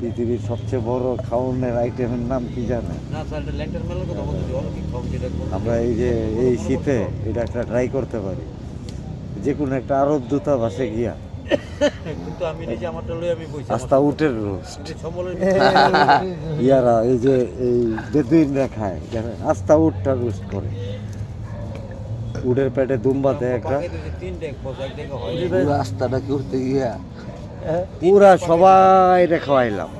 পৃথিবীর সবচেয়ে বড় খাওয়ানোর আইটেমের নাম কি জানে আমরা এই যে এই শীতে এটা একটা ট্রাই করতে পারি। যে কোনো একটা আরব দূতাবাসে গিয়া। কিন্তু আমি নিজে আমারটা লই আমি বইছি আস্তা উটের রোস্ট ইয়ারা এই যে এই বেদুইনরা খায় জানেন? আস্তা উটটা রোস্ট করে। উটের পেটে দুম্বাতে একটা। তিন ডেক হয় রাস্তাটা করতে গিয়া পুরা সবাই খাওয়াইলাম।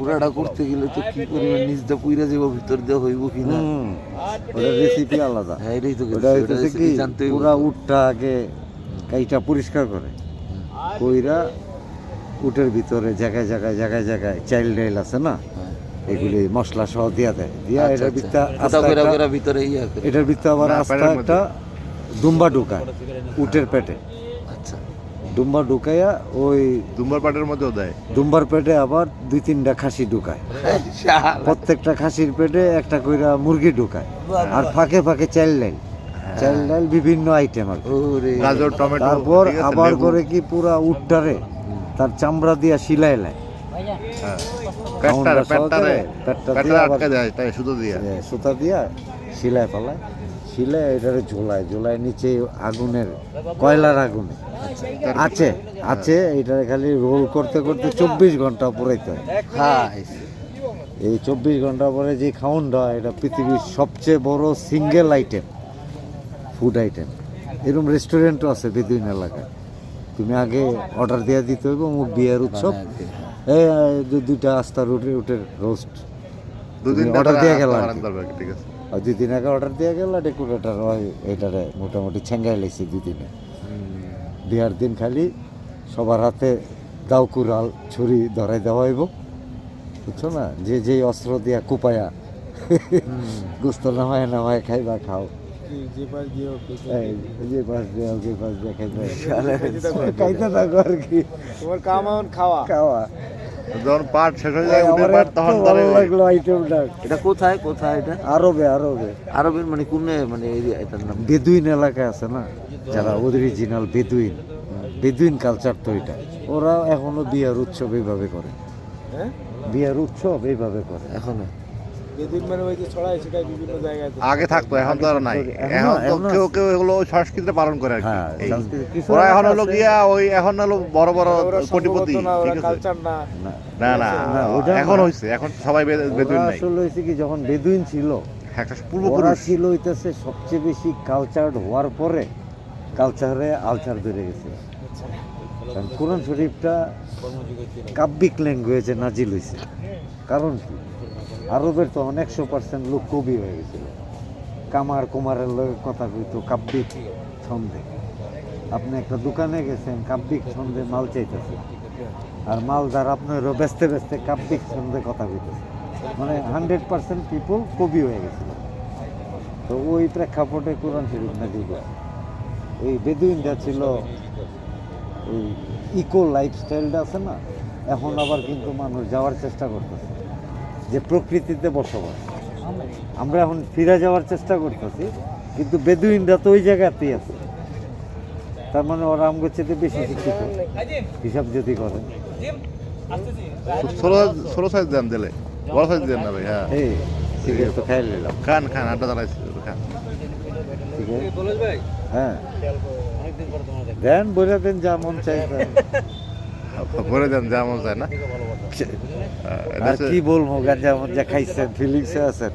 পুরাটা করতে গেলে তো কি পরিমাণ নিজটা পুইরা যাব ভিতর দিয়ে হইব কি না? রেসিপি আলাদা। হ্যাঁ এটাই তো ওটা হইতেছে কি? পুরা উটটা আগে কাইটা পরিষ্কার করে। কইরা উটের ভিতরে জায়গায় জায়গায় জায়গায় জায়গায় চাইল্ড ডাইল আছে না? হ্যাঁ। এগুলি মশলা সহ দিয়া দেয়। দিয়া আচ্ছা, এটার আচ্ছা। ভিতরে আস্তা ভিতরে এটার ভিতরে আবার আস্তা একটা দুম্বা ঢুকায় উটের পেটে। দুম্বা ঢুকাইয়া ওই দুম্বার পাটের মধ্যেও দেয়। দুম্বার পেটে আবার দুই তিনটা খাসি ঢুকায়। প্রত্যেকটা খাসির পেটে একটা কইরা মুরগি ঢুকায়। আর ফাঁকে ফাঁকে চাইল ডাইল চাইল ডাইল বিভিন্ন আইটেম আর গাজর টমেটো তারপর আবার করে কি পুরা উটটারে তার চামড়া দিয়া শিলাই লাই হ্যাঁ। এ, সুতা দিয়া শিলায় পালায়। শিলায় এটারে ঝোলায় ঝোলায় নিচে আগুনের কয়লার আগুনে। আছে আছে এটারে খালি রোল করতে করতে চব্বিশ ঘণ্টা পুরাইতে হয়। এই চব্বিশ ঘণ্টা পরে যে খাউনটা এটা পৃথিবীর সবচেয়ে বড় সিঙ্গেল আইটেম ফুড আইটেম এরকম রেস্টুরেন্টও আছে বেদুইন এলাকায়। তুমি আগে অর্ডার দেওয়া দিতে হইব মুখ বিয়ের উৎসব। দুইটা আস্তা রুটি উটের রোস্ট দুদিন order দিয়ে গেলা আর দুই দিন আগে অর্ডার দিয়ে গেল ডেকোরেটার ওই এটারে মোটামুটি ছেঙ্গাই লেগেছে দুই দিনে। বিয়ার দিন খালি সবার হাতে দাও কুড়াল ছুরি ধরাই দেওয়া হইব। বুঝছ না? যে যে অস্ত্র দিয়া কুপায়া গুস্ত নামায় নামায় খাইবা খাও। যে পাশ দিয়ে হোক, পাশ দিয়ে খাইতে থাকো আর কি। তোমার কাম খাওয়া। খাওয়া। যখন পাট শেষ হয়ে যায় উঠে পাট তখন ভালো লাগল আইটেমটা এটা কোথায় কোথায় এটা? আরবে আরবে। আরবের মানে কোন মানে এরিয়া এটার নাম? বেদুইন এলাকায় আছে না? যারা অরিজিনাল বেদুইন বেদুইন কালচার তো এটা। ওরা এখনও বিয়ার উৎসব এইভাবে করে। হ্যাঁ? বিয়ার উৎসব এইভাবে করে। এখনও? আগে থাকতো এখন তো আর নাই। এখনো- কেউ কেউ এগুলো ওই সংস্কৃতিটা পালন করে আর কি। হ্যাঁ। সংস্কৃতি- ওরা এখন হলো গিয়া ওই এখন হলো বড় বড় কোটিপতি না না। এখন। হইছে এখন সবাই বেদুইন নাই। আসলে হয়েছে কি যখন বেদুইন ছিল একটা ওরা পূর্বপুরুষ ছিল হইতেছে সবচেয়ে বেশি কালচার হওয়ার পরে কালচারে আলচার ধরে গেছে। কারণ কোরআন শরীফটা কাব্যিক ল্যাঙ্গুয়েজে নাজিল হয়েছে কারণ কি? আরবের তখন একশো পার্সেন্ট লোক কবি হয়ে গেছিল। কামার কুমারের লগে কথা কইতো, কাব্যিক ছন্দে। আপনি একটা দোকানে গেছেন, কাব্যিক ছন্দে মাল চাইতেছে। আর মালদার আপনারও ব্যস্তে ব্যস্তে কাব্যিক ছন্দে কথা কইতেছে। মানে হান্ড্রেড পার্সেন্ট পিপুল কবি হয়ে গেছিল। তো ওই প্রেক্ষাপটে কোরআন শরীফ হয় এই বেদুইনটা ছিল ওই ইকো লাইফস্টাইলটা আছে না? এখন আবার কিন্তু মানুষ যাওয়ার চেষ্টা করতেছে। যে প্রকৃতিতে বসবাস। আমরা এখন ফিরে যাওয়ার চেষ্টা করতেছি কিন্তু বেদুইনরা তো ওই জায়গাতেই আছে। তার মানে ওরা আমগো চেতে বেশি শিক্ষিত। হিসাব যদি করেন। ষোলো ষোলো সাইজ দেন দিলে। বড় সাইজ দেন না ভাই হ্যাঁ। এই ঠিক আছে তো খাই নিলাম খান খান আড্ডা দাঁড়াইছে খান। ঠিক আছে। হ্যাঁ। বলে দেন যা মন চাই ভরে দেন যেমন যায় না। কি বলব যা খাইছেন ফিলিংসে আছেন।